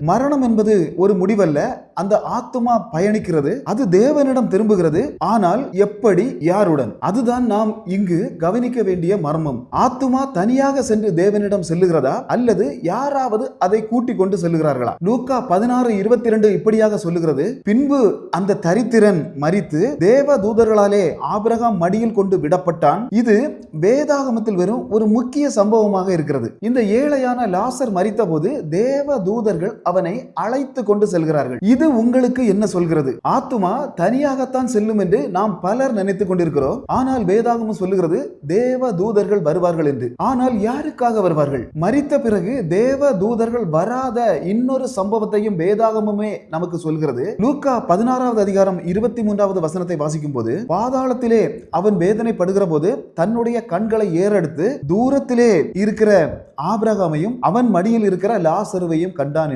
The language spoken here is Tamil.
மரணம் என்பது ஒரு முடிவல்ல. அந்த ஆத்துமா பயணிக்கிறது அது தேவனிடம் திரும்புகிறது. ஆனால் எப்படி? யாருடன்? அதுதான் நாம் இங்கு கவனிக்க வேண்டிய மர்மம். ஆத்மா தனியாக சென்று தேவனிடம் செல்லுகிறதா? அல்லது யாராவது அதை கூட்டிக் கொண்டு செல்லுகிறார்களா? லூக்கா பதினாறு இருபத்தி ரெண்டு இப்படியாக சொல்லுகிறது. பின்பு அந்த தரித்திரன் மறித்து தேவ தூதர்களாலே ஆபிரகாம் மடியில் கொண்டு விடப்பட்டான். இது வேதாகமத்தில் வரும் ஒரு முக்கிய சம்பவமாக இருக்கிறது. இந்த ஏழையான லாசர் மறித்த போது தேவ தூதர்கள் தூதர்கள் அவனை அழைத்து கொண்டு செல்கிறார்கள். இது உங்களுக்கு என்ன சொல்கிறது? ஆத்துமா தனியாகத்தான் செல்லும் என்று நாம் பலர் நினைத்துக் கொண்டிருக்கிறோம். ஆனால் வேதாகமும் சொல்லுகிறது தேவ தூதர்கள் வருவார்கள் என்று. ஆனால் யாருக்காக வருவார்கள்? மறித்த பிறகு தேவ தூதர்கள் வராத இன்னொரு சம்பவத்தையும் வேதாகமுமே நமக்கு சொல்கிறது. லூக்கா பதினாறாவது அதிகாரம் இருபத்தி மூன்றாவது வசனத்தை வாசிக்கும் போது பாதாளத்திலே அவன் வேதனைப்படுகிற போது தன்னுடைய கண்களை ஏறெடுத்து தூரத்திலே இருக்கிற ஆபிரகாமையும் அவன் மடியில் இருக்கிற லாசருவையும் கண்டான்